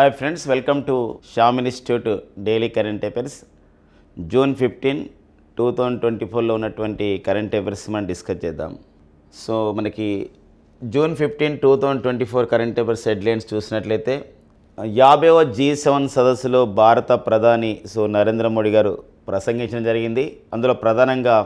Hi friends welcome to Sham institute daily current affairs June fifteen two thousand twenty ఫోర్లో ఉన్నటువంటి current affairs మనం discuss చేద్దాం. So మనకి June fifteen two thousand twenty four current affairs headlines చూసినట్లయితే యాభైవ G seven సదస్సులో భారత ప్రధాని సో నరేంద్ర మోడీ గారు ప్రసంగించడం జరిగింది. అందులో ప్రధానంగా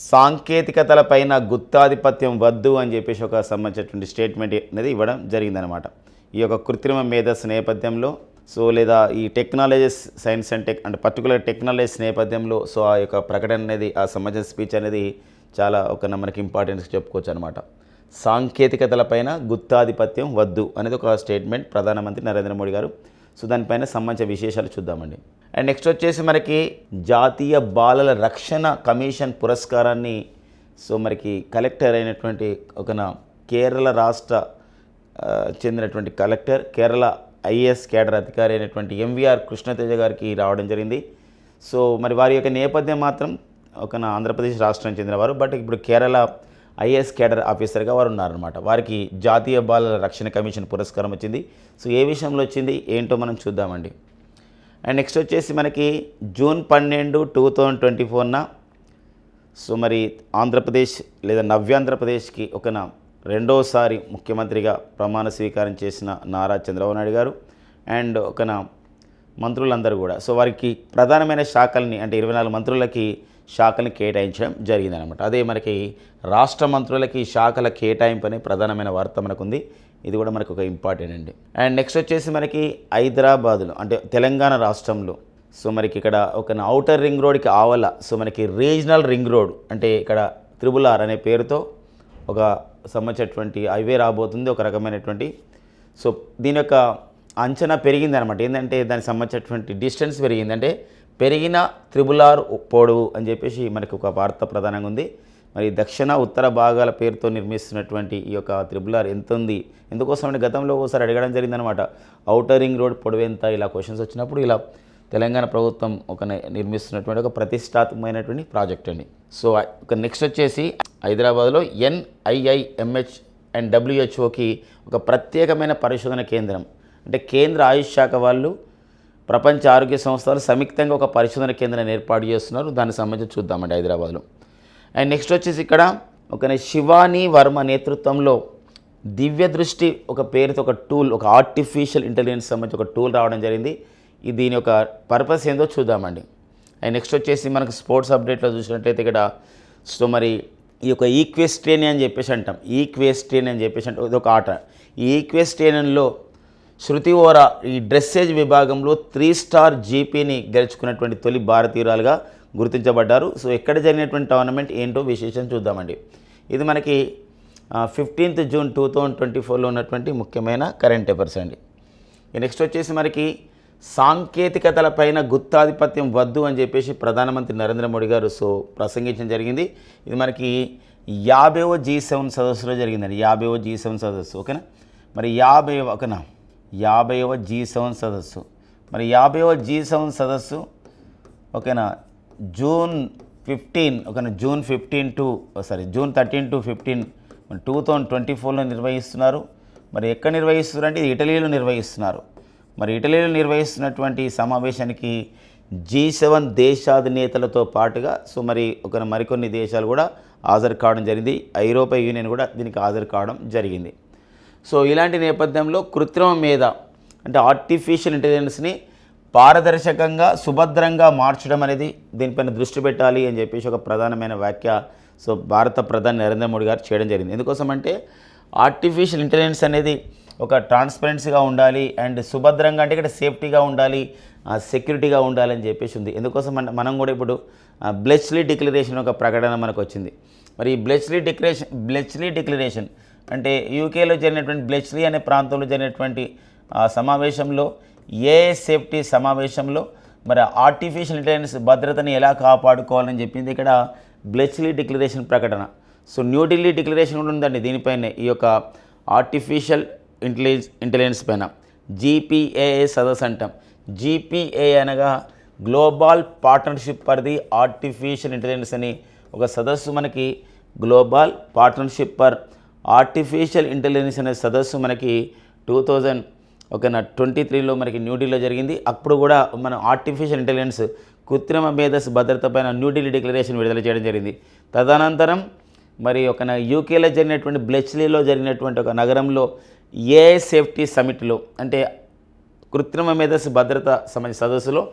సాంకేతికతలపైన గుత్తాధిపత్యం వద్దు అని చెప్పేసి ఒక సంబంధించినటువంటి స్టేట్మెంట్ అనేది ఇవ్వడం జరిగిందనమాట ఈ యొక్క కృత్రిమ మేధస్సు నేపథ్యంలో సో లేదా ఈ టెక్నాలజీస్ సైన్స్ అండ్ టెక్ అంటే పర్టికులర్ టెక్నాలజీస్ నేపథ్యంలో సో ఆ యొక్క ప్రకటన అనేది ఆ సమాజ స్పీచ్ అనేది చాలా ఒక మనకి ఇంపార్టెన్స్ చెప్పుకోవచ్చు అనమాట సాంకేతికతలపైన గుత్తాధిపత్యం వద్దు అనేది ఒక స్టేట్మెంట్ ప్రధానమంత్రి నరేంద్ర మోడీ గారు. సో దానిపైన సంబంధించిన విశేషాలు చూద్దామండి. అండ్ నెక్స్ట్ వచ్చేసి మనకి జాతీయ బాలల రక్షణ కమిషన్ పురస్కారాన్ని సో మనకి కలెక్టర్ అయినటువంటి ఒక కేరళ రాష్ట్ర చెందినటువంటి కలెక్టర్ కేరళ ఐఏఎస్ కేడర్ అధికారి అయినటువంటి ఎంవిఆర్ కృష్ణతేజ గారికి రావడం జరిగింది. సో మరి వారి యొక్క నేపథ్యం మాత్రం ఒక నా ఆంధ్రప్రదేశ్ రాష్ట్రానికి చెందినవారు బట్ ఇప్పుడు కేరళ ఐఏఎస్ కేడర్ ఆఫీసర్గా వారు ఉన్నారనమాట వారికి జాతీయ బాలల రక్షణ కమిషన్ పురస్కారం వచ్చింది. సో ఏ విషయంలో వచ్చింది ఏంటో మనం చూద్దామండి. అండ్ నెక్స్ట్ వచ్చేసి మనకి జూన్ పన్నెండు టూ థౌజండ్ ట్వంటీ ఫోర్న సో మరి ఆంధ్రప్రదేశ్ లేదా నవ్యాంధ్రప్రదేశ్కి ఒక నా రెండోసారి ముఖ్యమంత్రిగా ప్రమాణ స్వీకారం చేసిన నారా చంద్రబాబు నాయుడు గారు అండ్ ఒక మంత్రులందరూ కూడా. సో వారికి ప్రధానమైన శాఖల్ని అంటే ఇరవై నాలుగు మంత్రులకి శాఖల్ని కేటాయించడం జరిగిందనమాట అదే మనకి రాష్ట్ర మంత్రులకి శాఖల కేటాయింపు అనే ప్రధానమైన వార్త మనకుంది. ఇది కూడా మనకు ఒక ఇంపార్టెంట్ అండి. అండ్ నెక్స్ట్ వచ్చేసి మనకి హైదరాబాద్లో అంటే తెలంగాణ రాష్ట్రంలో. సో మనకి ఇక్కడ ఒక ఔటర్ రింగ్ రోడ్కి ఆవల. సో మనకి రీజనల్ రింగ్ రోడ్ అంటే ఇక్కడ త్రిబుల్ ఆర్ అనే పేరుతో ఒక సంబంధించినటువంటి హైవే రాబోతుంది ఒక రకమైనటువంటి. సో దీని యొక్క అంచనా పెరిగింది అనమాట ఏంటంటే దానికి సంబంధించినటువంటి డిస్టెన్స్ పెరిగింది. అంటే పెరిగిన త్రిబుల్ ఆర్ పొడవు అని చెప్పేసి మనకు ఒక వార్త ప్రధానంగా ఉంది. మరి దక్షిణ ఉత్తర భాగాల పేరుతో నిర్మిస్తున్నటువంటి ఈ యొక్క త్రిబుల్ ఆర్ ఎంత ఉంది? ఎందుకోసం అంటే గతంలో ఒకసారి అడగడం జరిగిందనమాట ఔటర్ రింగ్ రోడ్ పొడవు ఎంత? ఇలా క్వశ్చన్స్ వచ్చినప్పుడు ఇలా తెలంగాణ ప్రభుత్వం ఒక నిర్మిస్తున్నటువంటి ఒక ప్రతిష్టాత్మకమైనటువంటి ప్రాజెక్ట్ అండి. సో ఒక నెక్స్ట్ వచ్చేసి హైదరాబాద్లో ఎన్ఐఐఎంహెచ్ అండ్ డబ్ల్యూహెచ్ఓకి ఒక ప్రత్యేకమైన పరిశోధన కేంద్రం. అంటే కేంద్ర ఆయుష్ శాఖ వాళ్ళు ప్రపంచ ఆరోగ్య సంస్థలు సంయుక్తంగా ఒక పరిశోధన కేంద్రాన్ని ఏర్పాటు చేస్తున్నారు. దానికి సంబంధించి చూద్దామండి హైదరాబాద్లో. అండ్ నెక్స్ట్ వచ్చేసి ఇక్కడ ఒక శివాని వర్మ నేతృత్వంలో దివ్య దృష్టి ఒక పేరుతో ఒక టూల్ ఒక ఆర్టిఫిషియల్ ఇంటెలిజెన్స్ సంబంధించి ఒక టూల్ రావడం జరిగింది. దీని యొక్క పర్పస్ ఏందో చూద్దామండి. అండ్ నెక్స్ట్ వచ్చేసి మనకు స్పోర్ట్స్ అప్డేట్లో చూసినట్టయితే ఇక్కడ సో మరి ఈ యొక్క ఈక్వెస్ట్రేనియన్ అని చెప్పేసి అంటాం. ఈక్వెస్ట్రేనియన్ అని చెప్పేసి అంటే ఇది ఒక ఆట. ఈ ఈక్వెస్ట్రేనియన్లో శృతి ఓరా ఈ డ్రెస్సేజ్ విభాగంలో త్రీ స్టార్ జీపీని గెలుచుకున్నటువంటి తొలి భారతీయురాలుగా గుర్తించబడ్డారు. సో ఎక్కడ జరిగినటువంటి టోర్నమెంట్ ఏంటో విశేషం చూద్దామండి. ఇది మనకి fifteenth June two thousand twenty ఫోర్లో ఉన్నటువంటి ముఖ్యమైన కరెంట్ అఫైర్స్ అండి. నెక్స్ట్ వచ్చేసి మనకి సాంకేతికతలపైన గుత్తాధిపత్యం వద్దు అని చెప్పేసి ప్రధానమంత్రి నరేంద్ర మోడీ గారు సో ప్రసంగించడం జరిగింది. ఇది మనకి యాభైవ జీ సెవెన్ సదస్సులో జరిగిందండి. యాభైవ జీ సెవెన్ సదస్సు ఓకేనా? మరి యాభై ఓకేనా? యాభైవ జీ సెవెన్ సదస్సు. మరి యాభైవ జీ సెవెన్ సదస్సు ఓకేనా? జూన్ ఫిఫ్టీన్ ఓకేనా? June fifteen to sorry June thirteen to fifteen two thousand twenty ఫోర్లో నిర్వహిస్తున్నారు. మరి ఎక్కడ నిర్వహిస్తున్నారు అంటే ఇది ఇటలీలో నిర్వహిస్తున్నారు. మరి ఇటలీలో నిర్వహిస్తున్నటువంటి సమావేశానికి జీ సెవెన్ దేశాధినేతలతో పాటుగా సో మరి ఒక మరికొన్ని దేశాలు కూడా హాజరు కావడం జరిగింది. ఐరోపా యూనియన్ కూడా దీనికి హాజరు కావడం జరిగింది. సో ఇలాంటి నేపథ్యంలో కృత్రిమ మీద అంటే ఆర్టిఫిషియల్ ఇంటెలిజెన్స్ని పారదర్శకంగా సుభద్రంగా మార్చడం అనేది దీనిపైన దృష్టి పెట్టాలి అని చెప్పేసి ఒక ప్రధానమైన వ్యాఖ్య సో భారత ప్రధాని నరేంద్ర మోడీ గారు చేయడం జరిగింది. ఎందుకోసం అంటే ఆర్టిఫిషియల్ ఇంటెలిజెన్స్ అనేది ఒక ట్రాన్స్పరెన్సీగా ఉండాలి అండ్ సుభద్రంగా అంటే ఇక్కడ సేఫ్టీగా ఉండాలి సెక్యూరిటీగా ఉండాలని చెప్పేసి ఉంది. ఎందుకోసం మన మనం కూడా ఇప్పుడు బ్లెచ్లీ డిక్లరేషన్ ఒక ప్రకటన మనకు వచ్చింది. మరి ఈ బ్లెచ్లీ డిక్లరేషన్ బ్లెచ్లీ డిక్లరేషన్ అంటే యూకేలో జరిగినటువంటి బ్లెచ్లీ అనే ప్రాంతంలో జరిగినటువంటి సమావేశంలో ఏ సేఫ్టీ సమావేశంలో మరి ఆర్టిఫిషియల్ ఇంటెలిజెన్స్ భద్రతని ఎలా కాపాడుకోవాలని చెప్పింది ఇక్కడ బ్లెచ్లీ డిక్లరేషన్ ప్రకటన. సో న్యూఢిల్లీ డిక్లరేషన్ కూడా ఉందండి దీనిపైనే. ఈ యొక్క ఆర్టిఫిషియల్ ఇంటెలిజెన్స్ ఇంటెలిజెన్స్ పైన. జీపీఏఏ సదస్సు అంటాం జీపీఏ అనగా global partnership for the artificial intelligence అని ఒక సదస్సు మనకి global partnership for artificial intelligence అనే సదస్సు మనకి టూ థౌజండ్ ఓకేనా ట్వంటీ త్రీలో మనకి న్యూఢిల్లీలో జరిగింది. అప్పుడు కూడా మన ఆర్టిఫిషియల్ ఇంటెలిజెన్స్ కృత్రిమ మేధస్ భద్రత పైన న్యూఢిల్లీ డిక్లరేషన్ విడుదల చేయడం జరిగింది. తదనంతరం మరి ఒక యూకేలో జరిగినటువంటి బ్లెచ్లీలో జరిగినటువంటి ఒక నగరంలో ఏ సేఫ్టీ సమిట్లో అంటే కృత్రిమ మేధస్సు భద్రత సంబంధించిన సదస్సులో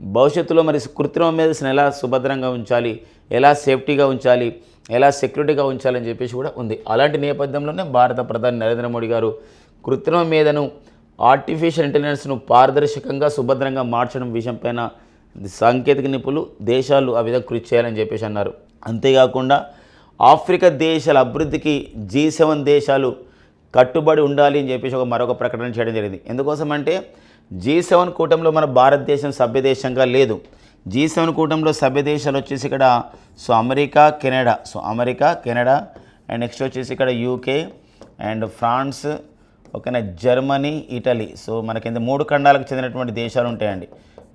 భవిష్యత్తులో మరి కృత్రిమ మేధస్సును ఎలా సుభద్రంగా ఉంచాలి ఎలా సేఫ్టీగా ఉంచాలి ఎలా సెక్యూరిటీగా ఉంచాలని చెప్పేసి కూడా ఉంది. అలాంటి నేపథ్యంలోనే భారత ప్రధాని నరేంద్ర మోడీ గారు కృత్రిమ మేధను ఆర్టిఫిషియల్ ఇంటెలిజెన్స్ను పారదర్శకంగా సుభద్రంగా మార్చడం విషయంపైన సాంకేతిక నిపుణులు దేశాలు ఆ విధంగా కృషి చేయాలని చెప్పేసి అన్నారు. అంతేకాకుండా ఆఫ్రికా దేశాల అభివృద్ధికి జీ సెవెన్ దేశాలు కట్టుబడి ఉండాలి అని చెప్పేసి ఒక మరొక ప్రకటన చేయడం జరిగింది. ఎందుకోసం అంటే జీ సెవెన్ కూటమిలో మన భారతదేశం సభ్యదేశంగా లేదు. జీ సెవెన్ కూటమిలో సభ్యదేశాలు వచ్చేసి ఇక్కడ so America Canada. So America Canada and next వచ్చేసి ఇక్కడ యూకే అండ్ ఫ్రాన్స్ ఓకేనా జర్మనీ ఇటలీ. సో మనకి ఇంత మూడు ఖండాలకు చెందినటువంటి దేశాలు ఉంటాయండి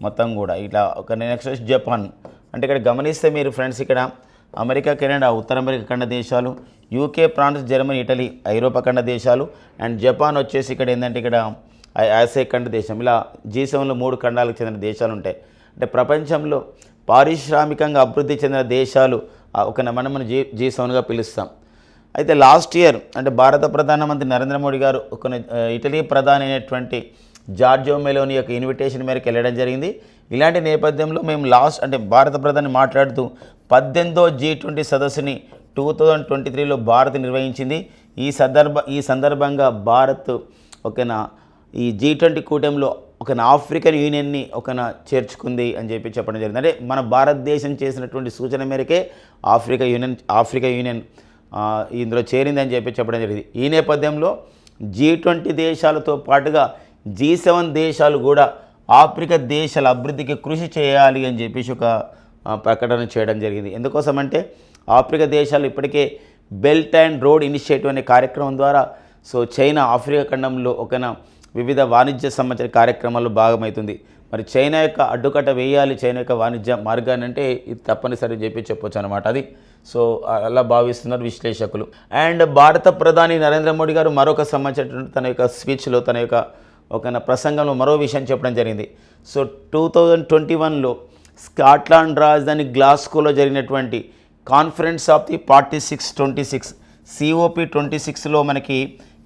మొత్తం కూడా. ఇట్లా ఒక నెక్స్ట్ వచ్చి జపాన్. అంటే ఇక్కడ గమనిస్తే మీరు ఫ్రెండ్స్ ఇక్కడ అమెరికా కెనడా ఉత్తర అమెరికా ఖండ దేశాలు యూకే ఫ్రాన్స్ జర్మనీ ఇటలీ ఐరోపా ఖండ దేశాలు అండ్ జపాన్ వచ్చేసి ఇక్కడ ఏంటంటే ఇక్కడ ఆసియా ఖండ దేశం. ఇలా జీ సెవెన్లో మూడు ఖండాలకు చెందిన దేశాలు ఉంటాయి. అంటే ప్రపంచంలో పారిశ్రామికంగా అభివృద్ధి చెందిన దేశాలు ఒక మనం మనం జీ జీ సెవెన్గా పిలుస్తాం. అయితే లాస్ట్ ఇయర్ అంటే భారత ప్రధానమంత్రి నరేంద్ర మోడీ గారు ఒక ఇటలీ ప్రధాని అయినటువంటి జార్జో మెలోని యొక్క ఇన్విటేషన్ మేరకు వెళ్ళడం జరిగింది. ఇలాంటి నేపథ్యంలో మేము లాస్ట్ అంటే భారత ప్రధాని మాట్లాడుతూ పద్దెనిమిదో జీ ట్వంటీ సదస్సుని టూ థౌజండ్ ట్వంటీ త్రీలో భారత్ నిర్వహించింది. ఈ సందర్భ ఈ సందర్భంగా భారత్ ఒకనా ఈ జీ ట్వంటీ కూటమిలో ఒక ఆఫ్రికన్ యూనియన్ని ఒకన చేర్చుకుంది అని చెప్పి చెప్పడం జరిగింది. అంటే మన భారతదేశం చేసినటువంటి సూచన మేరకే ఆఫ్రికా యూనియన్ ఆఫ్రికా యూనియన్ ఇందులో చేరింది అని చెప్పి చెప్పడం జరిగింది. ఈ నేపథ్యంలో జీ ట్వంటీ దేశాలతో పాటుగా జీ సెవెన్ దేశాలు కూడా ఆఫ్రికా దేశాల అభివృద్ధికి కృషి చేయాలి అని చెప్పేసి ఒక ప్రకటన చేయడం జరిగింది. ఎందుకోసం అంటే ఆఫ్రికా దేశాలు ఇప్పటికే బెల్ట్ అండ్ రోడ్ ఇనిషియేటివ్ అనే కార్యక్రమం ద్వారా సో చైనా ఆఫ్రికా ఖండంలో ఒకన వివిధ వాణిజ్య సంబంధించిన కార్యక్రమాల్లో భాగమవుతుంది మరి చైనా యొక్క అడ్డుకట్ట వేయాలి చైనా యొక్క వాణిజ్య మార్గాన్ని అంటే ఇది తప్పనిసరి చెప్పి చెప్పొచ్చు అనమాట అది. సో అలా భావిస్తున్నారు విశ్లేషకులు. అండ్ భారత ప్రధాని నరేంద్ర మోడీ గారు మరొక సంబంధించినటువంటి తన యొక్క స్పీచ్లో తన యొక్క ఒక ప్రసంగంలో మరో విషయం చెప్పడం జరిగింది. సో టూ థౌజండ్ ట్వంటీ వన్లో స్కాట్లాండ్ రాజధాని గ్లాస్కోలో జరిగినటువంటి conference of the forty six twenty six COP twenty సిక్స్లో మనకి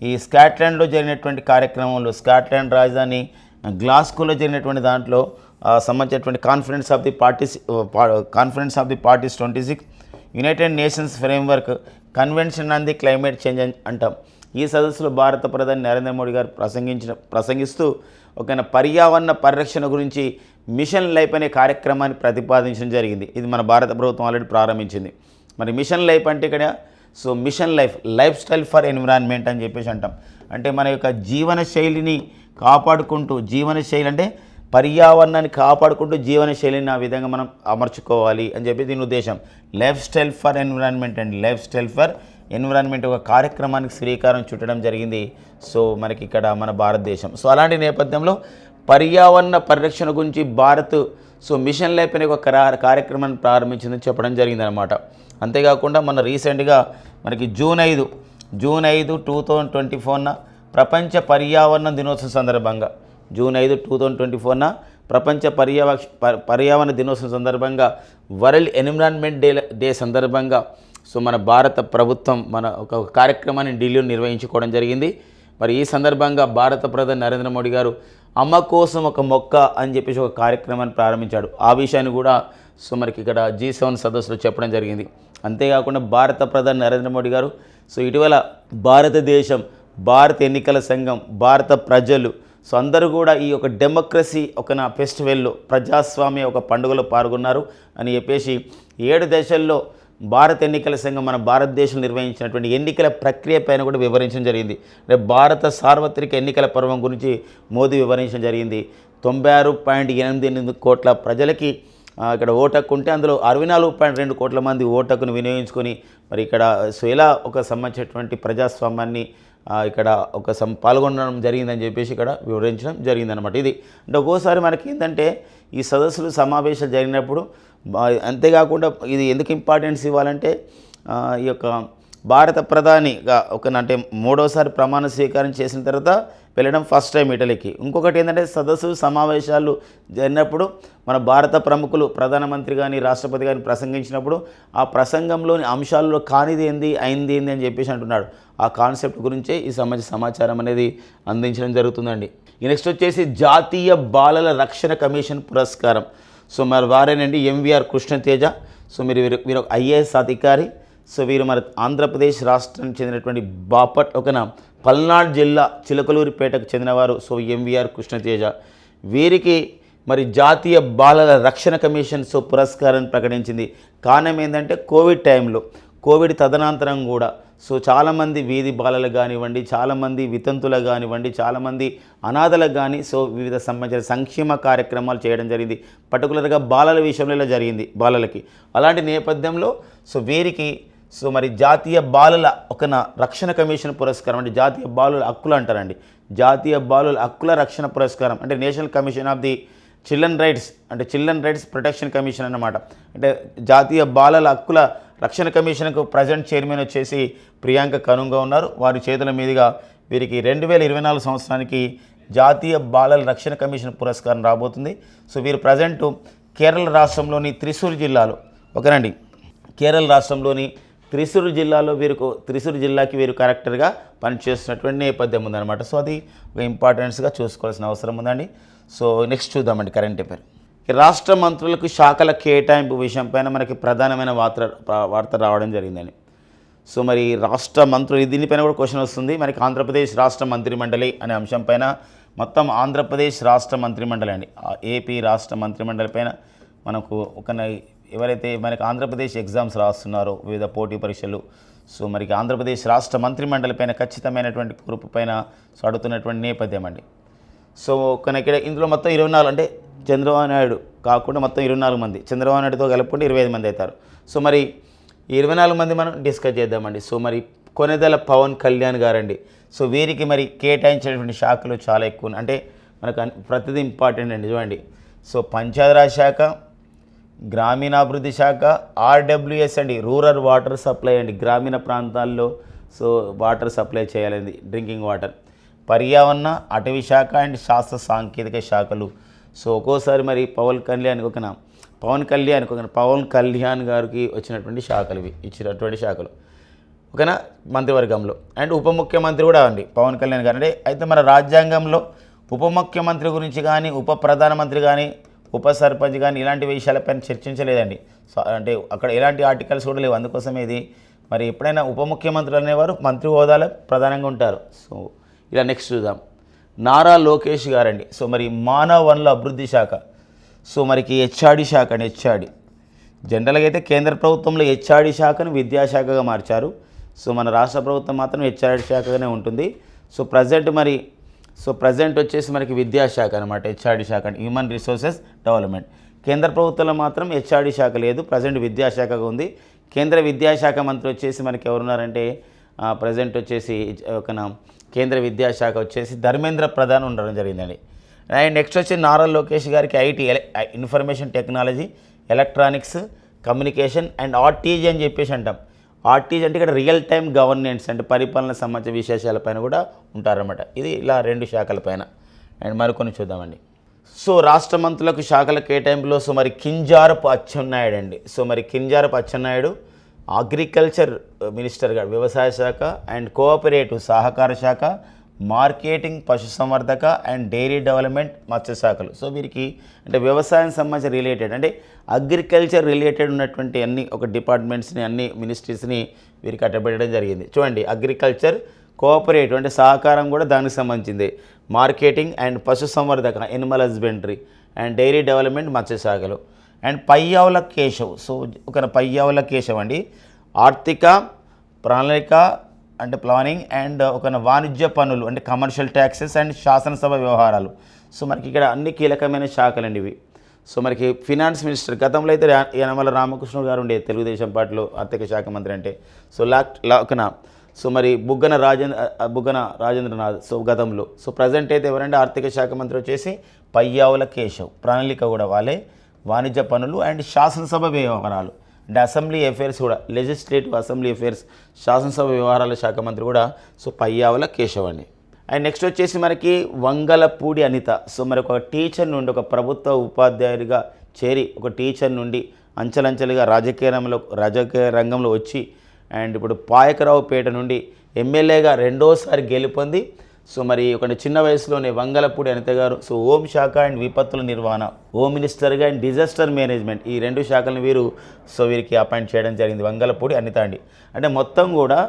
ఈ స్కాట్లాండ్లో జరిగినటువంటి కార్యక్రమంలో స్కాట్లాండ్ రాజధాని గ్లాస్కోలో జరిగినటువంటి దాంట్లో సంబంధించినటువంటి conference of the parties conference of the parties twenty six United Nations framework convention on the climate change అంటాం. ఈ సదస్సులో భారత ప్రధాని నరేంద్ర మోడీ గారు ప్రసంగించిన ప్రసంగిస్తూ ఒక పర్యావరణ పరిరక్షణ గురించి మిషన్ లైఫ్ అనే కార్యక్రమాన్ని ప్రతిపాదించడం జరిగింది. ఇది మన భారత ప్రభుత్వం ఆల్రెడీ ప్రారంభించింది. మరి మిషన్ లైఫ్ అంటే ఇక్కడ so mission life lifestyle for environment అని చెప్పేసి అంటాం. అంటే మన యొక్క జీవన శైలిని కాపాడుకుంటూ జీవన శైలి అంటే పర్యావరణాన్ని కాపాడుకుంటూ జీవన శైలిని ఆ విధంగా మనం అమర్చుకోవాలి అని చెప్పి దీని ఉద్దేశం. Lifestyle for environment and lifestyle for environment ఒక కార్యక్రమానికి శ్రీకారం చుట్టడం జరిగింది. సో మనకి ఇక్కడ మన భారతదేశం. సో అలాంటి నేపథ్యంలో పర్యావరణ పరిరక్షణ గురించి భారత్ సో మిషన్ లైఫ్ అనే ఒక కార్యక్రమాన్ని ప్రారంభించిందని చెప్పడం జరిగిందనమాట అంతేకాకుండా మన రీసెంట్గా మనకి జూన్ ఐదు జూన్ ఐదు టూ థౌజండ్ ట్వంటీ ఫోర్న ప్రపంచ పర్యావరణ దినోత్సవం సందర్భంగా జూన్ ఐదు టూ థౌజండ్ ట్వంటీ ఫోర్న ప్రపంచ పర్యావక్ష ప- పర్యావరణ దినోత్సవం సందర్భంగా వరల్డ్ ఎన్విరాన్మెంట్ డే డే సందర్భంగా సో మన భారత ప్రభుత్వం మన ఒక ఒక కార్యక్రమాన్ని ఢిల్లీలో నిర్వహించుకోవడం జరిగింది. మరి ఈ సందర్భంగా భారత ప్రధాని నరేంద్ర మోడీ గారు అమ్మ కోసం ఒక మొక్క అని చెప్పేసి ఒక కార్యక్రమాన్ని ప్రారంభించాడు. ఆ విషయాన్ని కూడా సో మనకి ఇక్కడ జీ సెవెన్ సదస్సులో చెప్పడం జరిగింది. అంతేకాకుండా భారత ప్రధాని నరేంద్ర మోడీ గారు సో ఇటీవల భారతదేశం భారత ఎన్నికల సంఘం భారత ప్రజలు సో అందరూ కూడా ఈ యొక్క డెమోక్రసీ ఒక నా ఫెస్టివల్లో ప్రజాస్వామ్య ఒక పండుగలో పాల్గొన్నారు అని చెప్పేసి ఏడు దశల్లో భారత ఎన్నికల సంఘం మన భారతదేశం నిర్వహించినటువంటి ఎన్నికల ప్రక్రియ పైన కూడా వివరించడం జరిగింది. అంటే భారత సార్వత్రిక ఎన్నికల పర్వం గురించి మోదీ వివరించడం జరిగింది. తొంభై ఆరు పాయింట్ ఎనిమిది ఎనిమిది కోట్ల ప్రజలకి ఇక్కడ ఓటకు ఉంటే అందులో అరవై నాలుగు పాయింట్ రెండు కోట్ల మంది ఓటకును వినియోగించుకొని మరి ఇక్కడ సో ఎలా ఒక సంబంధించినటువంటి ప్రజాస్వామ్యాన్ని ఇక్కడ ఒక సం పాల్గొనడం జరిగిందని చెప్పేసి ఇక్కడ వివరించడం జరిగిందనమాట ఇది అంటే ఒక్కోసారి మనకి ఏంటంటే ఈ సదస్సులు సమావేశాలు జరిగినప్పుడు అంతేకాకుండా ఇది ఎందుకు ఇంపార్టెన్స్ ఇవ్వాలంటే ఈ యొక్క భారత ప్రధానిగా ఒక అంటే మూడోసారి ప్రమాణ స్వీకారం చేసిన తర్వాత వెళ్ళడం ఫస్ట్ టైం ఇటలీకి. ఇంకొకటి ఏంటంటే సదస్సు సమావేశాలు జరిగినప్పుడు మన భారత ప్రముఖులు ప్రధానమంత్రి కానీ రాష్ట్రపతి కానీ ప్రసంగించినప్పుడు ఆ ప్రసంగంలోని అంశాల్లో కానిది ఏంది అయింది ఏంది అని చెప్పేసి అంటున్నాడు. ఆ కాన్సెప్ట్ గురించే ఈ సమాజ సమాచారం అనేది అందించడం జరుగుతుందండి. నెక్స్ట్ వచ్చేసి జాతీయ బాలల రక్షణ కమిషన్ పురస్కారం. సో మరి వారేనండి ఎంవీఆర్ కృష్ణతేజ సో మీరు వీరు వీరు ఒక ఐఏఎస్ అధికారి. సో వీరు మన ఆంధ్రప్రదేశ్ రాష్ట్రానికి చెందినటువంటి బాపట్ ఒకన పల్నాడు జిల్లా చిలకలూరిపేటకు చెందినవారు. సో ఎంవీఆర్ కృష్ణతేజ వీరికి మరి జాతీయ బాలల రక్షణ కమిషన్ సో పురస్కారాన్ని ప్రకటించింది. కారణం ఏంటంటే కోవిడ్ టైంలో. కోవిడ్ తదనంతరం కూడా. సో చాలామంది వీధి బాలలు కానివ్వండి చాలామంది వితంతులకు కానివ్వండి చాలామంది అనాథలకు కానీ సో వివిధ సంబంధించిన సంక్షేమ కార్యక్రమాలు చేయడం జరిగింది. పర్టికులర్గా బాలల విషయంలో ఇలా జరిగింది బాలలకి. అలాంటి నేపథ్యంలో సో వీరికి సో మరి జాతీయ బాలల ఒక రక్షణ కమిషన్ పురస్కారం అంటే జాతీయ బాలుల హక్కులు అంటారండి. జాతీయ బాలుల హక్కుల రక్షణ పురస్కారం అంటే national commission of the children rights అంటే చిల్డ్రన్ రైట్స్ ప్రొటెక్షన్ కమిషన్ అన్నమాట. అంటే జాతీయ బాలల హక్కుల రక్షణ కమిషన్కు ప్రజెంట్ చైర్మన్ వచ్చేసి ప్రియాంక కనుంగా ఉన్నారు. వారి చేతుల మీదుగా వీరికి రెండు వేల ఇరవై నాలుగు సంవత్సరానికి జాతీయ బాలల రక్షణ కమిషన్ పురస్కారం రాబోతుంది. సో వీరు ప్రజెంట్ కేరళ రాష్ట్రంలోని త్రిశూర్ జిల్లాలో. ఒకరండి కేరళ రాష్ట్రంలోని త్రిశూరు జిల్లాలో వీరికి త్రిశూరు జిల్లాకి వీరు కరెక్టర్గా పనిచేస్తున్నటువంటి నేపథ్యం ఉందన్నమాట. సో అది ఒక ఇంపార్టెన్స్గా చూసుకోవాల్సిన అవసరం ఉందండి. సో నెక్స్ట్ చూద్దామండి కరెంట్ అఫేర్ రాష్ట్ర మంత్రులకు శాఖల కేటాయింపు విషయంపైన మనకి ప్రధానమైన వార్త వార్త రావడం జరిగిందని సో మరి రాష్ట్ర మంత్రులు దీనిపైన కూడా క్వశ్చన్ వస్తుంది. మనకి ఆంధ్రప్రదేశ్ రాష్ట్ర మంత్రిమండలి అనే అంశం పైన మొత్తం ఆంధ్రప్రదేశ్ రాష్ట్ర మంత్రిమండలి అండి. ఏపీ రాష్ట్ర మంత్రిమండలి పైన మనకు ఒక ఎవరైతే మనకి ఆంధ్రప్రదేశ్ ఎగ్జామ్స్ రాస్తున్నారో వివిధ పోటీ పరీక్షలు సో మరి ఆంధ్రప్రదేశ్ రాష్ట్ర మంత్రిమండలి పైన ఖచ్చితమైనటువంటి గ్రూప్ పైన సో అడుగుతున్నటువంటి నేపథ్యం అండి. సో కానీ ఇక్కడ ఇందులో మొత్తం ఇరవై నాలుగు అంటే చంద్రబాబు నాయుడు కాకుండా మొత్తం ఇరవై నాలుగు మంది. చంద్రబాబు నాయుడుతో కలుపుకుంటే ఇరవై ఐదు మంది అవుతారు. సో మరి ఇరవై నాలుగు మంది మనం డిస్కస్ చేద్దామండి. సో మరి కొనెదల పవన్ కళ్యాణ్ గారండి. సో వీరికి మరి కేటాయించినటువంటి శాఖలు చాలా ఎక్కువ అంటే మనకు ప్రతిదీ ఇంపార్టెంట్ అండి. చూడండి. సో పంచాయతీరాజ్ శాఖ గ్రామీణాభివృద్ధి శాఖ ఆర్డబ్ల్యూఎస్ అండి. రూరల్ వాటర్ సప్లై అండి. గ్రామీణ ప్రాంతాల్లో సో వాటర్ సప్లై చేయాలండి. Drinking water. పర్యావరణ అటవీ శాఖ అండ్ శాస్త్ర సాంకేతిక శాఖలు సో ఒక్కోసారి మరి పవన్ కళ్యాణ్ ఒక పవన్ కళ్యాణ్ ఒక పవన్ కళ్యాణ్ గారికి వచ్చినటువంటి శాఖలు ఇవి ఇచ్చినటువంటి శాఖలు. ఓకేనా? మంత్రివర్గంలో. అండ్ ఉప ముఖ్యమంత్రి కూడా అండి పవన్ కళ్యాణ్ గారు. అంటే అయితే మన రాజ్యాంగంలో ఉప ముఖ్యమంత్రి గురించి కానీ ఉప ప్రధానమంత్రి కానీ ఉప సర్పంచ్ కానీ ఇలాంటి విషయాలపైన చర్చించలేదండి. సో అంటే అక్కడ ఎలాంటి ఆర్టికల్స్ కూడా లేవు. అందుకోసం ఇది. మరి ఎప్పుడైనా ఉప ముఖ్యమంత్రులు అనేవారు మంత్రి హోదాలో ప్రధానంగా ఉంటారు. సో ఇలా నెక్స్ట్ చూద్దాం. నారా లోకేష్ గారండి. సో మరి మానవ వనరుల అభివృద్ధి శాఖ సో మరికి హెచ్ఆర్డి శాఖ అండి హెచ్ఆర్డి. జనరల్గా అయితే కేంద్ర ప్రభుత్వంలో హెచ్ఆర్డి శాఖను విద్యాశాఖగా మార్చారు. సో మన రాష్ట్ర ప్రభుత్వం మాత్రం హెచ్ఆర్డి శాఖగానే ఉంటుంది. సో ప్రజెంట్ మరి సో ప్రజెంట్ వచ్చేసి మనకి విద్యాశాఖ అనమాట హెచ్ఆర్డి శాఖ అంటే హ్యూమన్ రిసోర్సెస్ డెవలప్మెంట్. కేంద్ర ప్రభుత్వంలో మాత్రం హెచ్ఆర్డి శాఖ లేదు ప్రజెంట్ విద్యాశాఖగా ఉంది. కేంద్ర విద్యాశాఖ మంత్రి వచ్చేసి మనకి ఎవరున్నారంటే ప్రజెంట్ వచ్చేసి ఒక నా కేంద్ర విద్యాశాఖ వచ్చేసి ధర్మేంద్ర ప్రధాన్ ఉండడం జరిగిందండి. అండ్ నెక్స్ట్ వచ్చి నారా లోకేష్ గారికి IT information technology electronics communication and RTG అని చెప్పేసి అంటాం. ఆర్టీజీ అంటే ఇక్కడ రియల్ టైం గవర్నెన్స్ అంటే పరిపాలన సంబంధించిన విశేషాలపైన కూడా ఉంటారన్నమాట. ఇది ఇలా రెండు శాఖలపైన అండ్ మరికొన్ని చూద్దామండి. సో రాష్ట్ర మంత్రులకు శాఖల కేటాయింపులో సో మరి కింజారపు అచ్చెన్నాయుడు అండి. సో మరి కింజారపు అచ్చెన్నాయుడు అగ్రికల్చర్ మినిస్టర్ గారు వ్యవసాయ శాఖ అండ్ కోఆపరేటివ్ సహకార శాఖ మార్కెటింగ్ పశుసంవర్ధక అండ్ డైరీ డెవలప్మెంట్ మత్స్య శాఖలు. సో వీరికి అంటే వ్యవసాయం సంబంధించి రిలేటెడ్ అంటే అగ్రికల్చర్ రిలేటెడ్ ఉన్నటువంటి అన్ని ఒక డిపార్ట్మెంట్స్ని అన్ని మినిస్ట్రీస్ని వీరికి అట్టబెట్టడం జరిగింది. చూడండి అగ్రికల్చర్ కోఆపరేటివ్ అంటే సహకారం కూడా దానికి సంబంధించింది. మార్కెటింగ్ అండ్ పశుసంవర్ధక animal husbandry and dairy development మత్స్య శాఖలు. అండ్ పయ్యావుల కేశవ్. సో ఒక పయ్యావుల కేశవ్ అండి. ఆర్థిక ప్రణాళిక అంటే ప్లానింగ్ అండ్ ఒక వాణిజ్య పనులు అంటే కమర్షియల్ ట్యాక్సెస్ అండ్ శాసనసభ వ్యవహారాలు. సో మనకి ఇక్కడ అన్ని కీలకమైన శాఖలండి ఇవి. సో మనకి ఫినాన్స్ మినిస్టర్ గతంలో అయితే యనమల రామకృష్ణ గారు ఉండే తెలుగుదేశం పార్టీలో ఆర్థిక శాఖ మంత్రి అంటే. సో లాక్ లాకన. సో మరి బుగ్గన రాజేంద్ర బుగ్గన రాజేంద్రనాథ్ సో గతంలో. సో ప్రజెంట్ అయితే ఎవరంటే ఆర్థిక శాఖ మంత్రి వచ్చేసి పయ్యావుల కేశవ్. ప్రణాళిక కూడా వాళ్ళే. వాణిజ్య పనులు అండ్ శాసనసభ వ్యవహారాలు. అండ్ అసెంబ్లీ అఫైర్స్ కూడా లెజిస్లేటివ్ అసెంబ్లీ అఫైర్స్ శాసనసభ వ్యవహారాల శాఖ మంత్రి కూడా సో పయ్యావుల కేశవాణి అండ్ నెక్స్ట్ వచ్చేసి మనకి వంగలపూడి అనిత. సో మరి ఒక టీచర్ నుండి ఒక ప్రభుత్వ ఉపాధ్యాయుడిగా చేరి ఒక టీచర్ నుండి అంచెలంచెలుగా రాజకీయ రంగంలో రాజకీయ రంగంలో వచ్చి అండ్ ఇప్పుడు పాయకరావుపేట నుండి ఎమ్మెల్యేగా రెండోసారి గెలుపొంది సో మరి ఒక చిన్న వయసులోనే వంగలపూడి అనిత గారు సో హోం శాఖ అండ్ విపత్తుల నిర్వహణ హోమ్ మినిస్టర్గా అండ్ డిజాస్టర్ మేనేజ్మెంట్ ఈ రెండు శాఖలను వీరు సో వీరికి అపాయింట్ చేయడం జరిగింది వంగలపూడి అనిత అండి. అంటే మొత్తం కూడా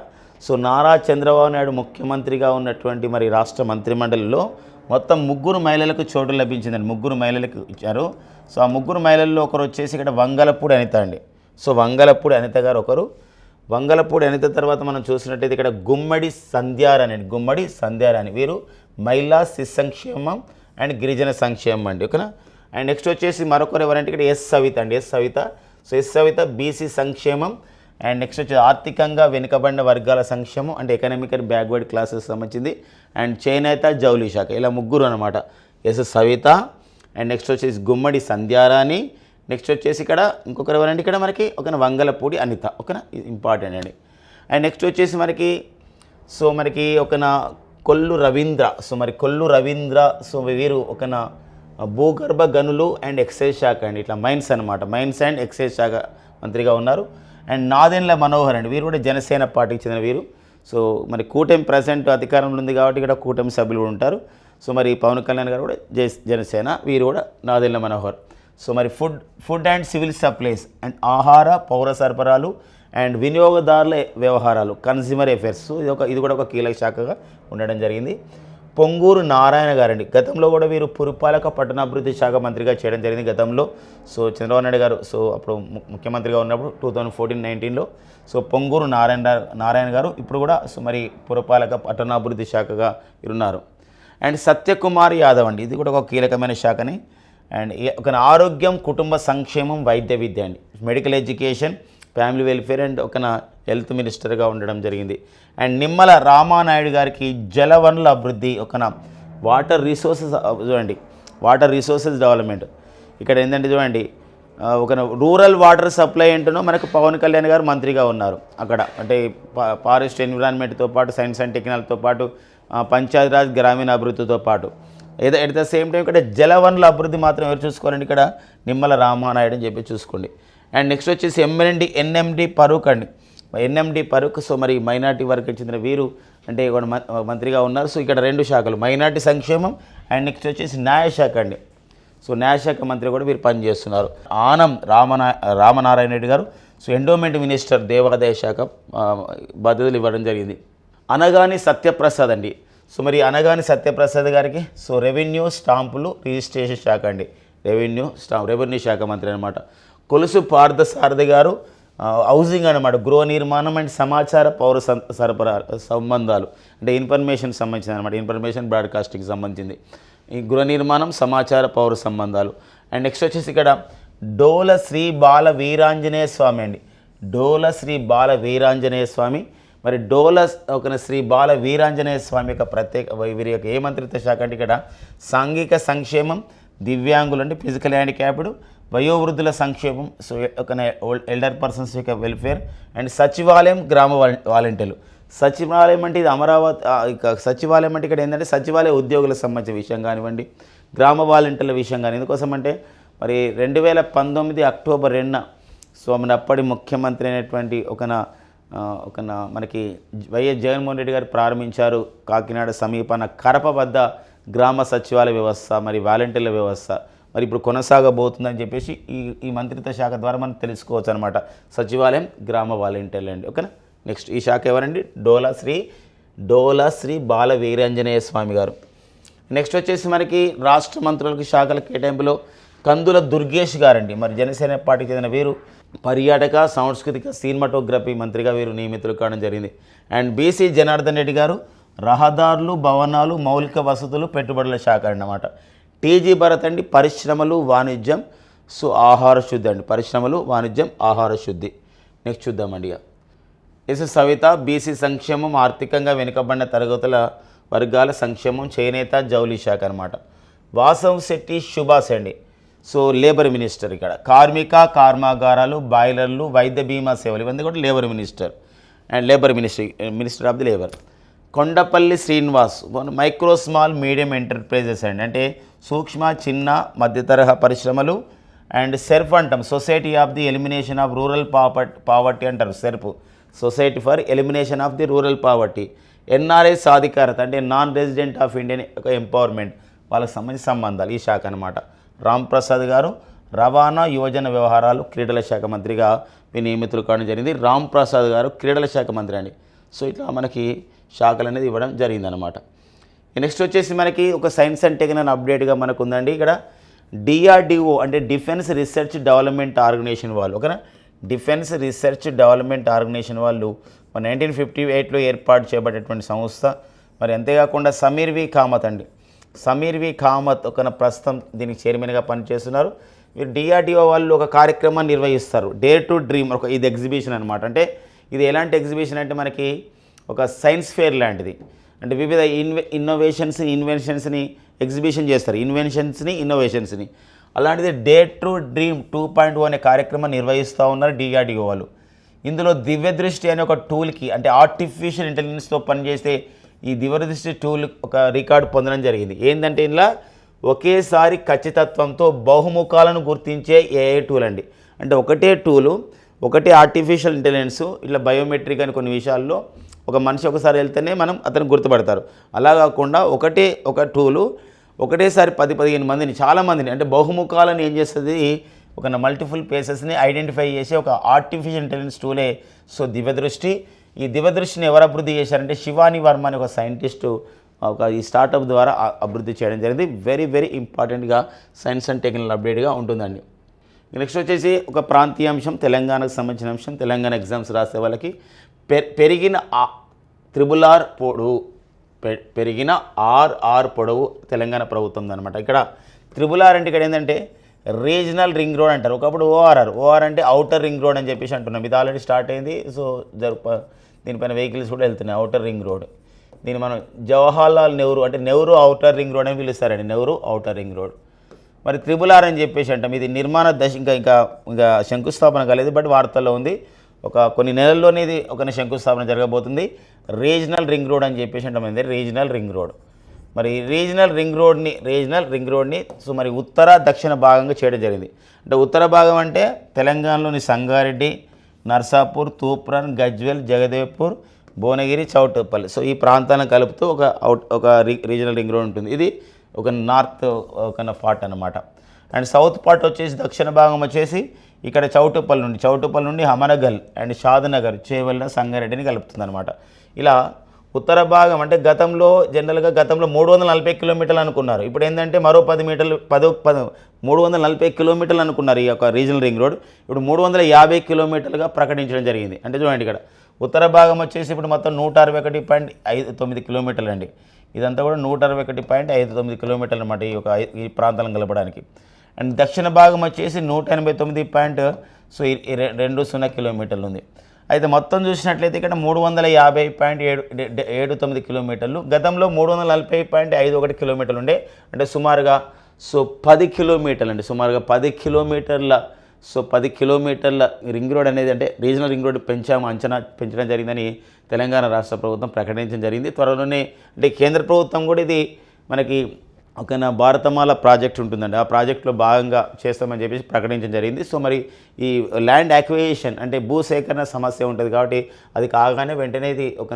సో నారా చంద్రబాబు నాయుడు ముఖ్యమంత్రిగా ఉన్నటువంటి మరి రాష్ట్ర మంత్రిమండలిలో మొత్తం ముగ్గురు మహిళలకు చోటు లభించిందండి ముగ్గురు మహిళలకు ఇచ్చారు. సో ఆ ముగ్గురు మహిళల్లో ఒకరు వచ్చేసి ఇక్కడ వంగలపూడి అనిత అండి. సో వంగలపూడి అనిత గారు ఒకరు వంగలపూడి అనిత తర్వాత మనం చూసినట్టయితే ఇక్కడ గుమ్మడి సంధ్యారాణి అండి. గుమ్మడి సంధ్యారాణి. వీరు మహిళా శిశు సంక్షేమం అండ్ గిరిజన సంక్షేమం అండి. ఓకేనా? అండ్ నెక్స్ట్ వచ్చేసి మరొకరు ఎవరంటే ఇక్కడ ఎస్ సవిత అండి. S Savitha. So S Savitha BC సంక్షేమం. అండ్ నెక్స్ట్ వచ్చి ఆర్థికంగా వెనుకబడిన వర్గాల సంక్షేమం. అంటే ఎకనామికల్ బ్యాక్వర్డ్ క్లాసెస్ సంబంధించింది. అండ్ చేనేత జౌలి శాఖ. ఇలా ముగ్గురు అనమాట ఎస్ సవిత. అండ్ నెక్స్ట్ వచ్చేసి గుమ్మడి సంధ్యారాణి. నెక్స్ట్ వచ్చేసి ఇక్కడ ఇంకొకరు ఎవరండి ఇక్కడ మనకి? ఒక వంగలపూడి అనిత. ఓకేనా ఇంపార్టెంట్ అండి. అండ్ నెక్స్ట్ వచ్చేసి మనకి సో మనకి ఒక కొల్లు రవీంద్ర. సో మరి కొల్లు రవీంద్ర సో వీరు ఒక భూగర్భ గనులు అండ్ ఎక్సైజ్ శాఖ అండి. ఇట్లా మైన్స్ అనమాట మైన్స్ అండ్ ఎక్సైజ్ శాఖ మంత్రిగా ఉన్నారు. అండ్ నాదెన్ల మనోహర్ అండి. వీరు కూడా జనసేన పార్టీకి చెందిన వీరు. సో మరి కూటమి ప్రజెంట్ అధికారంలో ఉంది కాబట్టి ఇక్కడ కూటమి సభ్యులు కూడా ఉంటారు. సో మరి పవన్ కళ్యాణ్ గారు కూడా జనసేన వీరు కూడా నాదెన్ల మనోహర్. సో మరి food food and civil supplies and ఆహార పౌర సరఫరాలు అండ్ వినియోగదారుల వ్యవహారాలు కన్స్యూమర్ అఫేర్స్. ఇది ఒక ఇది కూడా ఒక కీలక శాఖగా ఉండడం జరిగింది. పొంగూరు నారాయణ గారండి. గతంలో కూడా వీరు పురపాలక పట్టణాభివృద్ధి శాఖ మంత్రిగా చేయడం జరిగింది గతంలో. సో చంద్రబాబు నాయుడు గారు సో అప్పుడు ముఖ్యమంత్రిగా ఉన్నప్పుడు టూ థౌజండ్ ఫోర్టీన్ నైన్టీన్లో సో పొంగూరు నారాయణ నారాయణ గారు ఇప్పుడు కూడా సో మరి పురపాలక పట్టణాభివృద్ధి శాఖగా ఉన్నారు అండ్ సత్యకుమార్ యాదవ్ అండి. ఇది కూడా ఒక కీలకమైన శాఖని. అండ్ ఒక ఆరోగ్యం కుటుంబ సంక్షేమం వైద్య విద్య అండి. Medical education family welfare and ఒక హెల్త్ మినిస్టర్గా ఉండడం జరిగింది. అండ్ నిమ్మల రామానాయుడు గారికి జలవనరుల అభివృద్ధి ఒక వాటర్ రిసోర్సెస్ చూడండి వాటర్ రిసోర్సెస్ డెవలప్మెంట్. ఇక్కడ ఏంటంటే చూడండి ఒక రూరల్ వాటర్ సప్లై ఏంటనో మనకు పవన్ కళ్యాణ్ గారు మంత్రిగా ఉన్నారు అక్కడ. అంటే ఫారెస్ట్ ఎన్విరాన్మెంట్తో పాటు సైన్స్ అండ్ టెక్నాలజీతో పాటు పంచాయతీరాజ్ గ్రామీణ అభివృద్ధితో పాటు. ఏదో ఎట్ ద సేమ్ టైం ఇక్కడ జలవనరుల అభివృద్ధి మాత్రం ఎవరు చూసుకోవాలండి ఇక్కడ? నిమ్మల రామానాయుడు అని చెప్పి చూసుకోండి. అండ్ నెక్స్ట్ వచ్చేసి ఎంఎన్డి ఎన్ఎండి పరూక్ అండి. ఎన్ఎండి పరూక్ సో మరి మైనార్టీ వర్గం చెందిన వీరు అంటే మంత్రిగా ఉన్నారు. సో ఇక్కడ రెండు శాఖలు మైనార్టీ సంక్షేమం అండ్ నెక్స్ట్ వచ్చేసి న్యాయశాఖ అండి. సో న్యాయశాఖ మంత్రి కూడా వీరు పనిచేస్తున్నారు. ఆనం రామనా రామనారాయణ రెడ్డి గారు. సో ఎండోమెంట్ మినిస్టర్ దేవాదాయ శాఖ బాధ్యతలు ఇవ్వడం జరిగింది. అనగాని సత్యప్రసాద్ అండి. సో మరి అనగాని సత్యప్రసాద్ గారికి సో రెవెన్యూ స్టాంపులు రిజిస్ట్రేషన్ శాఖ అండి. రెవెన్యూ స్టాంప్ రెవెన్యూ శాఖ మంత్రి అనమాట కొలుసు పార్థసారథి గారు హౌసింగ్ అనమాట గృహ నిర్మాణం అండ్ సమాచార పౌర సరఫరా సంబంధాలు. అంటే ఇన్ఫర్మేషన్ సంబంధించింది అనమాట ఇన్ఫర్మేషన్ బ్రాడ్కాస్టింగ్ సంబంధించింది. ఈ గృహ నిర్మాణం సమాచార పౌర సంబంధాలు. అండ్ నెక్స్ట్ వచ్చేసి ఇక్కడ డోల శ్రీ బాల వీరాంజనేయ స్వామి అండి. డోల శ్రీ బాల వీరాంజనేయ స్వామి మరి డోల ఒక శ్రీ బాల వీరాంజనేయ స్వామి యొక్క ప్రత్యేక వీరి యొక్క ఏ మంత్రిత్వ శాఖ అంటే ఇక్కడ సాంఘిక సంక్షేమం దివ్యాంగులు అంటే ఫిజికల్ హ్యాండిక్యాప్డ్ వయోవృద్ధుల సంక్షేమం సో ఒక ఎల్డర్ పర్సన్స్ యొక్క వెల్ఫేర్ అండ్ సచివాలయం గ్రామ వాలంటీర్లు. సచివాలయం అంటే ఇది అమరావతి సచివాలయం అంటే ఇక్కడ ఏంటంటే సచివాలయ ఉద్యోగులకు సంబంధించిన విషయం కానివ్వండి గ్రామ వాలంటీర్ల విషయం కానీ ఎందుకోసం అంటే మరి రెండు వేల పంతొమ్మిది అక్టోబర్ రెండున సో మన అప్పటి ముఖ్యమంత్రి అయినటువంటి ఒకన ఒక మనకి వైఎస్ జగన్మోహన్ రెడ్డి గారు ప్రారంభించారు కాకినాడ సమీపాన కరప వద్ద గ్రామ సచివాలయ వ్యవస్థ మరి వాలంటీర్ల వ్యవస్థ. మరి ఇప్పుడు కొనసాగబోతుందని చెప్పేసి ఈ ఈ మంత్రిత్వ శాఖ ద్వారా మనం తెలుసుకోవచ్చు అనమాట సచివాలయం గ్రామ వాలంటీర్లు అండి ఓకేనా? నెక్స్ట్ ఈ శాఖ ఎవరండి? డోలా శ్రీ డోలా శ్రీ బాల వీరాంజనేయ స్వామి గారు. నెక్స్ట్ వచ్చేసి మనకి రాష్ట్ర మంత్రులకు శాఖల కేటాయింపులో కందుల దుర్గేష్ గారండి. మరి జనసేన పార్టీకి చెందిన వీరు పర్యాటక సాంస్కృతిక సినిమాటోగ్రఫీ మంత్రిగా వీరు నియమితులు కావడం జరిగింది. అండ్ బీసీ జనార్దన్ రెడ్డి గారు రహదారులు భవనాలు మౌలిక వసతులు పెట్టుబడుల శాఖ అన్నమాట. టీజీ భరత్ అండి పరిశ్రమలు వాణిజ్యం సో ఆహార శుద్ధి అండి. పరిశ్రమలు వాణిజ్యం ఆహార శుద్ధి. నెక్స్ట్ చూద్దామండి ఎస్ సవిత బీసీ సంక్షేమం ఆర్థికంగా వెనుకబడిన తరగతుల వర్గాల సంక్షేమం చేనేత జౌలి శాఖ అనమాట వాసవ్ శెట్టి సుభాష్ అండి. సో లేబర్ మినిస్టర్ ఇక్కడ. కార్మిక కర్మాగారాలు బాయిలర్లు వైద్య బీమా సేవలు ఇవన్నీ కూడా labour minister and labour ministry minister of the labour Kondapalli Srinivas micro small medium enterprises అండి. అంటే సూక్ష్మ చిన్న మధ్యతరహా పరిశ్రమలు అండ్ సెర్ఫ్ అంటాం. Society of the elimination of rural poverty poverty అంటారు SERP. Society for elimination of the rural poverty NRI సాధికారత అంటే నాన్ రెసిడెంట్ ఆఫ్ ఇండియన్ ఒక ఎంపవర్మెంట్ వాళ్ళకి సంబంధించిన సంబంధాలు ఈ శాఖ అనమాట రామ్ ప్రసాద్ గారు రవాణా యువజన వ్యవహారాలు క్రీడల శాఖ మంత్రిగా మీ నియమితులు కావడం జరిగింది. రామ్ ప్రసాద్ గారు క్రీడల శాఖ మంత్రి అండి. సో ఇట్లా మనకి శాఖలు అనేది ఇవ్వడం జరిగిందనమాట నెక్స్ట్ వచ్చేసి మనకి ఒక సైన్స్ అండ్ టెక్నాలజీ అప్డేట్గా మనకు ఉందండి ఇక్కడ డిఆర్డిఓ అంటే డిఫెన్స్ రీసెర్చ్ డెవలప్మెంట్ ఆర్గనైజేషన్ వాళ్ళు. ఓకేనా? డిఫెన్స్ రీసెర్చ్ డెవలప్మెంట్ ఆర్గనైజేషన్ వాళ్ళు నైన్టీన్ ఫిఫ్టీ ఎయిట్లో ఏర్పాటు చేయబడేటువంటి సంస్థ. మరి అంతేకాకుండా సమీర్ వి కామత్ అండి. సమీర్ వి కామత్ ఒక ప్రస్తుతం దీనికి చైర్మన్గా పనిచేస్తున్నారు. మీరు డిఆర్డిఓ వాళ్ళు ఒక కార్యక్రమాన్ని నిర్వహిస్తారు. డేర్ టు డ్రీమ్ ఒక ఇది ఎగ్జిబిషన్ అనమాట అంటే ఇది ఎలాంటి ఎగ్జిబిషన్ అంటే మనకి ఒక సైన్స్ ఫేర్ లాంటిది. అంటే వివిధ ఇన్వె ఇన్నోవేషన్స్ని ఇన్వెన్షన్స్ని ఎగ్జిబిషన్ చేస్తారు. ఇన్వెన్షన్స్ని ఇన్నోవేషన్స్ని. అలాంటిది day to dream two point అనే కార్యక్రమం నిర్వహిస్తూ ఉన్నారు డిఆర్డిఓ వాళ్ళు. ఇందులో దివ్యదృష్టి అనే ఒక టూల్కి అంటే ఆర్టిఫిషియల్ ఇంటెలిజెన్స్తో పనిచేస్తే ఈ దివ్యదృష్టి టూల్ ఒక రికార్డు పొందడం జరిగింది. ఏంటంటే ఇలా ఒకేసారి ఖచ్చితత్వంతో బహుముఖాలను గుర్తించే ఏఐ టూల్ అండి. అంటే ఒకటే టూలు ఒకటే ఆర్టిఫిషియల్ ఇంటెలిజెన్స్ ఇట్లా బయోమెట్రిక్ అని కొన్ని విషయాల్లో ఒక మనిషి ఒకసారి వెళ్తేనే మనం అతను గుర్తుపడతారు. అలా కాకుండా ఒకటే ఒక టూలు ఒకటేసారి పది పదిహేను మందిని చాలా మందిని అంటే బహుముఖాలను ఏం చేస్తుంది? ఒక మల్టిపుల్ ప్లేసెస్ని ఐడెంటిఫై చేసే ఒక ఆర్టిఫిషియల్ ఇంటెలిజెన్స్ టూలే సో దివ్యదృష్టి ఈ దివదృష్టిని ఎవరు అభివృద్ధి చేశారంటే శివాని వర్మ అనే ఒక సైంటిస్టు ఒక ఈ స్టార్టప్ ద్వారా అభివృద్ధి చేయడం జరిగింది. వెరీ వెరీ ఇంపార్టెంట్గా సైన్స్ అండ్ టెక్నాలజీ అప్డేట్గా ఉంటుందండి. నెక్స్ట్ వచ్చేసి ఒక ప్రాంతీయ అంశం తెలంగాణకు సంబంధించిన అంశం. తెలంగాణ ఎగ్జామ్స్ రాసే వాళ్ళకి పె పెరిగిన ఆ- త్రిబుల్ ఆర్ పొడవు పెరిగిన ఆర్ఆర్ పొడవు తెలంగాణ ప్రభుత్వం అనమాట ఇక్కడ త్రిబుల్ ఆర్ అంటే ఇక్కడ ఏంటంటే రీజనల్ రింగ్ రోడ్ అంటారు. ఒకప్పుడు ఓఆర్ఆర్ ఓఆర్ అంటే అవుటర్ రింగ్ రోడ్ అని చెప్పేసి అంటున్నాం. ఇది ఆల్రెడీ స్టార్ట్ అయింది. సో జరుప దీనిపైన వెహికల్స్ కూడా వెళ్తున్నాయి. అవుటర్ రింగ్ రోడ్ దీన్ని మనం జవహర్లాల్ నెహ్రూ అంటే నెహ్రూ అవుటర్ రింగ్ రోడ్ అని పిలుస్తారండి. నెహ్రూ అవుటర్ రింగ్ రోడ్ మరి త్రిబుల్ ఆర్ అని చెప్పేసి అంటాం. ఇది నిర్మాణ దశ ఇంకా ఇంకా ఇంకా శంకుస్థాపన కాలేదు బట్ వార్తల్లో ఉంది. ఒక కొన్ని నెలల్లోనే ఇది ఒక శంకుస్థాపన జరగబోతుంది. రీజనల్ రింగ్ రోడ్ అని చెప్పేసి అంటాం. ఏంటంటే రీజనల్ రింగ్ రోడ్ మరి రీజనల్ రింగ్ రోడ్ని రీజనల్ రింగ్ రోడ్ని సో మరి ఉత్తర దక్షిణ భాగంగా చేయడం జరిగింది. అంటే ఉత్తర భాగం అంటే తెలంగాణలోని సంగారెడ్డి నర్సాపూర్ తూప్రాన్ గజ్వెల్ జగదేవ్పూర్ భువనగిరి చౌటుపల్లి. సో ఈ ప్రాంతాలను కలుపుతూ ఒక అవుట్ ఒక రీ- రీజనల్ రింగ్ రోడ్ ఉంటుంది. ఇది ఒక నార్త్ ఒక పార్ట్ అనమాట అండ్ సౌత్ పార్ట్ వచ్చేసి దక్షిణ భాగం వచ్చేసి ఇక్కడ చౌటుపల్లి నుండి చౌటుపల్లి నుండి హమనగల్ అండ్ షాద్నగర్ చేవెళ్ళ సంగారెడ్డిని కలుపుతుంది అనమాట ఇలా ఉత్తర భాగం అంటే గతంలో జనరల్గా గతంలో మూడు వందల నలభై కిలోమీటర్లు అనుకున్నారు. ఇప్పుడు ఏంటంటే మరో పది మీటర్లు పదో పది మూడు వందల నలభై కిలోమీటర్లు అనుకున్నారు ఈ యొక్క రీజనల్ రింగ్ రోడ్. ఇప్పుడు మూడు వందల యాభై కిలోమీటర్లుగా ప్రకటించడం జరిగింది. అంటే చూడండి ఇక్కడ. ఉత్తర భాగం వచ్చేసి ఇప్పుడు మొత్తం నూట అరవై ఒకటి పాయింట్ ఐదు తొమ్మిది కిలోమీటర్లు అండి. ఇదంతా కూడా నూట అరవై ఒకటి పాయింట్ ఐదు తొమ్మిది కిలోమీటర్లు అనమాట ఈ యొక్క ఈ ప్రాంతాలను కలపడానికి. అండ్ దక్షిణ భాగం వచ్చేసి నూట ఎనభై తొమ్మిది పాయింట్ సో రెండు సున్నా కిలోమీటర్లు ఉంది. అయితే మొత్తం చూసినట్లయితే ఇక్కడ మూడు వందల యాభై పాయింట్ ఏడు ఏడు తొమ్మిది కిలోమీటర్లు. గతంలో మూడు వందల నలభై పాయింట్ ఐదు ఒకటి కిలోమీటర్లు ఉండే అంటే సుమారుగా సో పది కిలోమీటర్లు అండి సుమారుగా పది కిలోమీటర్ల సో పది కిలోమీటర్ల రింగ్ రోడ్ అనేది అంటే రీజనల్ రింగ్ రోడ్ పెంచాము అంచనా పెంచడం జరిగిందని తెలంగాణ రాష్ట్ర ప్రభుత్వం ప్రకటించడం జరిగింది. త్వరలోనే అంటే కేంద్ర ప్రభుత్వం కూడా ఇది మనకి ఓకేనా భారతమాల ప్రాజెక్ట్ ఉంటుందండి. ఆ ప్రాజెక్ట్లో భాగంగా చేస్తామని చెప్పేసి ప్రకటించడం జరిగింది. సో మరి ఈ ల్యాండ్ యాక్వియేషన్ అంటే భూసేకరణ సమస్య ఉంటుంది కాబట్టి అది కాగానే వెంటనే ఇది ఒక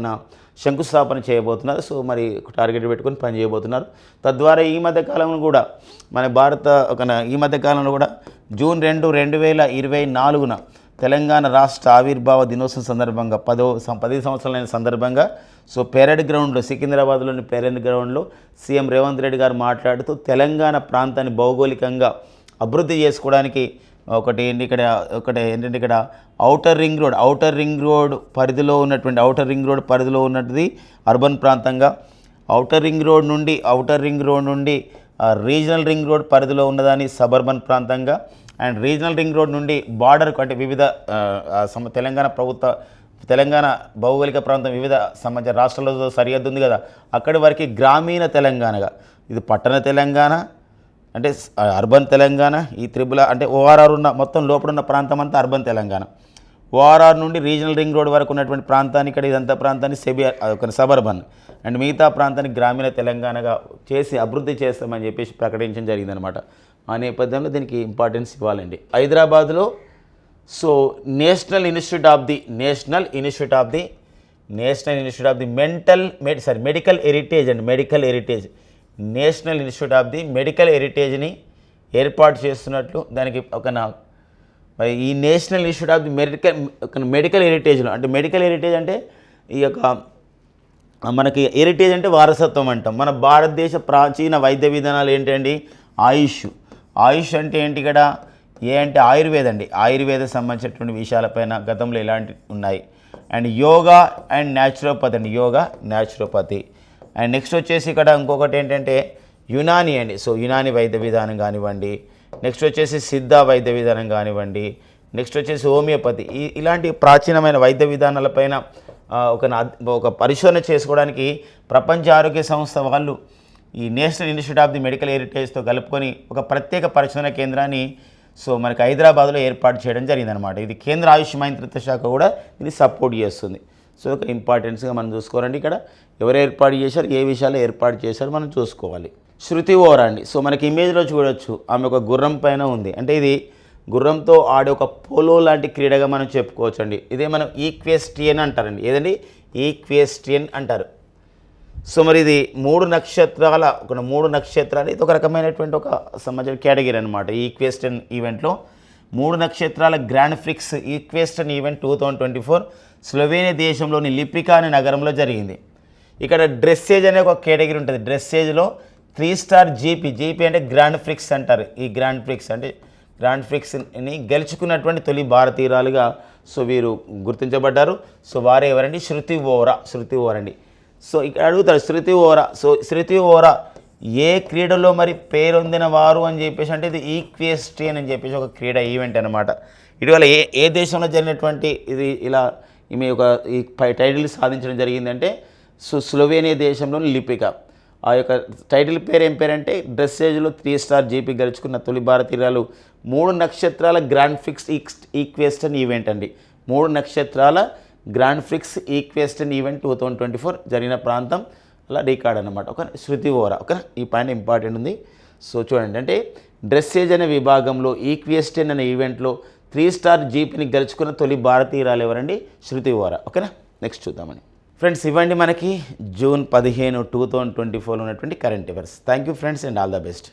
శంకుస్థాపన చేయబోతున్నారు. సో మరి టార్గెట్ పెట్టుకొని పని చేయబోతున్నారు. తద్వారా ఈ మధ్య కాలంలో కూడా మన భారత ఒక ఈ మధ్య కాలంలో కూడా జూన్ రెండు రెండు వేల ఇరవై నాలుగున తెలంగాణ రాష్ట్ర ఆవిర్భావ దినోత్సవం సందర్భంగా పదో సం- పది సంవత్సరాలైన సందర్భంగా సో పెరేడ్ గ్రౌండ్లో సికింద్రాబాద్లోని పెరేడ్ గ్రౌండ్లో సీఎం రేవంత్ రెడ్డి గారు మాట్లాడుతూ తెలంగాణ ప్రాంతాన్ని భౌగోళికంగా అభివృద్ధి చేసుకోవడానికి ఒకటి ఏంటి ఇక్కడ ఒకటి ఏంటంటే ఇక్కడ outer ring road outer ring road పరిధిలో ఉన్నటువంటి ఔటర్ రింగ్ రోడ్ పరిధిలో ఉన్నది అర్బన్ ప్రాంతంగా. ఔటర్ రింగ్ రోడ్ నుండి ఔటర్ రింగ్ రోడ్ నుండి రీజనల్ రింగ్ రోడ్ పరిధిలో ఉన్నదాన్ని సబర్బన్ ప్రాంతంగా. అండ్ రీజనల్ రింగ్ రోడ్ నుండి బార్డర్కు అంటే వివిధ సమ తెలంగాణ ప్రభుత్వ తెలంగాణ భౌగోళిక ప్రాంతం వివిధ సంబంధించిన రాష్ట్రాలతో సరిహద్దు ఉంది కదా. అక్కడి వరకు గ్రామీణ తెలంగాణగా. ఇది పట్టణ తెలంగాణ అంటే అర్బన్ తెలంగాణ ఈ త్రిబుల అంటే ఓఆర్ఆర్ ఉన్న మొత్తం లోపల ఉన్న ప్రాంతం అంతా అర్బన్ తెలంగాణ. ఓఆర్ఆర్ నుండి రీజనల్ రింగ్ రోడ్ వరకు ఉన్నటువంటి ప్రాంతాన్ని ఇక్కడ ఇదంతా ప్రాంతాన్ని సెబి ఒక సబర్బన్. అండ్ మిగతా ప్రాంతాన్ని గ్రామీణ తెలంగాణగా చేసి అభివృద్ధి చేస్తామని చెప్పేసి ప్రకటించడం జరిగిందనమాట. ఆ నేపథ్యంలో దీనికి ఇంపార్టెన్స్ ఇవ్వాలండి. హైదరాబాద్లో so national institute of the national institute of the national institute of the mental medi sorry medical heritage and medical heritage national institute of the medical హెరిటేజ్ని ఏర్పాటు చేస్తున్నట్లు దానికి ఒక నా మరి ఈ national institute of the medical ఒక medical హెరిటేజ్లో అంటే మెడికల్ హెరిటేజ్ అంటే ఈ యొక్క మనకి హెరిటేజ్ అంటే వారసత్వం అంటాం. మన భారతదేశ ప్రాచీన వైద్య విధానాలు ఏంటండి? ఆయుష్. ఆయుష్ అంటే ఏంటి ఇక్కడ? ఏ అంటే ఆయుర్వేద అండి. ఆయుర్వేద సంబంధించినటువంటి విషయాలపైన గతంలో ఇలాంటి ఉన్నాయి. అండ్ యోగా అండ్ న్యాచురోపతి అండి. యోగా న్యాచురోపతి. అండ్ నెక్స్ట్ వచ్చేసి ఇక్కడ ఇంకొకటి ఏంటంటే యునాని అండి. సో యునాని వైద్య విధానం కానివ్వండి నెక్స్ట్ వచ్చేసి సిద్ధ వైద్య విధానం కానివ్వండి నెక్స్ట్ వచ్చేసి హోమియోపతి. ఈ ఇలాంటి ప్రాచీనమైన వైద్య విధానాలపైన ఒక నా- ఒక పరిశోధన చేసుకోవడానికి ప్రపంచ ఆరోగ్య సంస్థ వాళ్ళు ఈ national institute of the medical హెరిటేజ్తో కలుపుకొని ఒక ప్రత్యేక పరిశోధన కేంద్రాన్ని సో మనకి హైదరాబాద్లో ఏర్పాటు చేయడం జరిగిందనమాట ఇది కేంద్ర ఆయుష్ మంత్రిత్వ శాఖ కూడా ఇది సపోర్ట్ చేస్తుంది. సో ఒక ఇంపార్టెన్స్గా మనం చూసుకోవాలండి ఇక్కడ. ఎవరు ఏర్పాటు చేశారు ఏ విషయాలు ఏర్పాటు చేశారు మనం చూసుకోవాలి. శృతి ఓరా అండి. సో మనకి ఇమేజ్లో చూడొచ్చు ఆమె ఒక గుర్రం పైన ఉంది. అంటే ఇది గుర్రంతో ఆడే ఒక పోలో లాంటి క్రీడగా మనం చెప్పుకోవచ్చు అండి ఇదే మనం ఈక్వేస్ట్రియన్ అంటారండి. ఏదండి? ఈక్వేస్ట్రియన్ అంటారు. సో మరి ఇది మూడు నక్షత్రాల ఒక మూడు నక్షత్రాలు ఇది ఒక రకమైనటువంటి ఒక సమాచారం కేటగిరీ అనమాట ఈ ఈవెంట్లో. మూడు నక్షత్రాల grand prix equestrian event two thousand twenty four Slovenia దేశంలోని లిపికా అనే నగరంలో జరిగింది. ఇక్కడ డ్రెస్సేజ్ అనే ఒక కేటగిరీ ఉంటుంది. డ్రెస్సేజ్లో త్రీ స్టార్ జీపీ జీపీ అంటే గ్రాండ్ ఫ్రిక్స్ అంటారు. ఈ గ్రాండ్ ఫ్రిక్స్ అంటే గ్రాండ్ ఫ్రిక్స్ని గెలుచుకున్నటువంటి తొలి భారతీయురాలుగా సో వీరు గుర్తించబడ్డారు. సో వారు ఎవరండి? శృతి ఓరా శృతి ఓరండి. సో ఇక్కడ అడుగుతారు శృతి ఓరా. సో శృతి ఓరా ఏ క్రీడలో మరి పేరొందిన వారు? అని చెప్పేసి అంటే ఇది ఈక్వేస్ట్రియన్ అని చెప్పేసి ఒక క్రీడ ఈవెంట్ అనమాట ఇటీవల ఏ ఏ దేశంలో జరిగినటువంటి ఇది ఇలా ఈమె ఒక ఈ పై టైటిల్ సాధించడం జరిగిందంటే సో స్లోవేనియా దేశంలోని లిపిక. ఆ యొక్క టైటిల్ పేరు ఏం పేరంటే డ్రెస్సేజ్లో త్రీ స్టార్ జీపీ గెలుచుకున్న తొలి భారతీయురాలు. మూడు నక్షత్రాల గ్రాండ్ ఫిక్స్ ఈక్వేస్టన్ ఈవెంట్ అండి. మూడు నక్షత్రాల grand prix equestrian event two thousand twenty four జరిగిన ప్రాంతం అలా రికార్డ్ అనమాట ఒక శృతి ఓరా ఒక ఈ పాయింట్ ఇంపార్టెంట్ ఉంది. సో చూడండి అంటే డ్రెస్సేజ్ అనే విభాగంలో ఈక్వెస్టన్ అనే ఈవెంట్లో త్రీ స్టార్ జీపీని గెలుచుకున్న తొలి భారతీయురాలు ఎవరండి? శృతి ఓరా ఓకేనా? నెక్స్ట్ చూద్దామని. ఫ్రెండ్స్ ఇవ్వండి మనకి జూన్ పదిహేను టూ థౌజండ్ ట్వంటీ ఫోర్లో ఉన్నటువంటి current affairs. Thank you friends and all the best.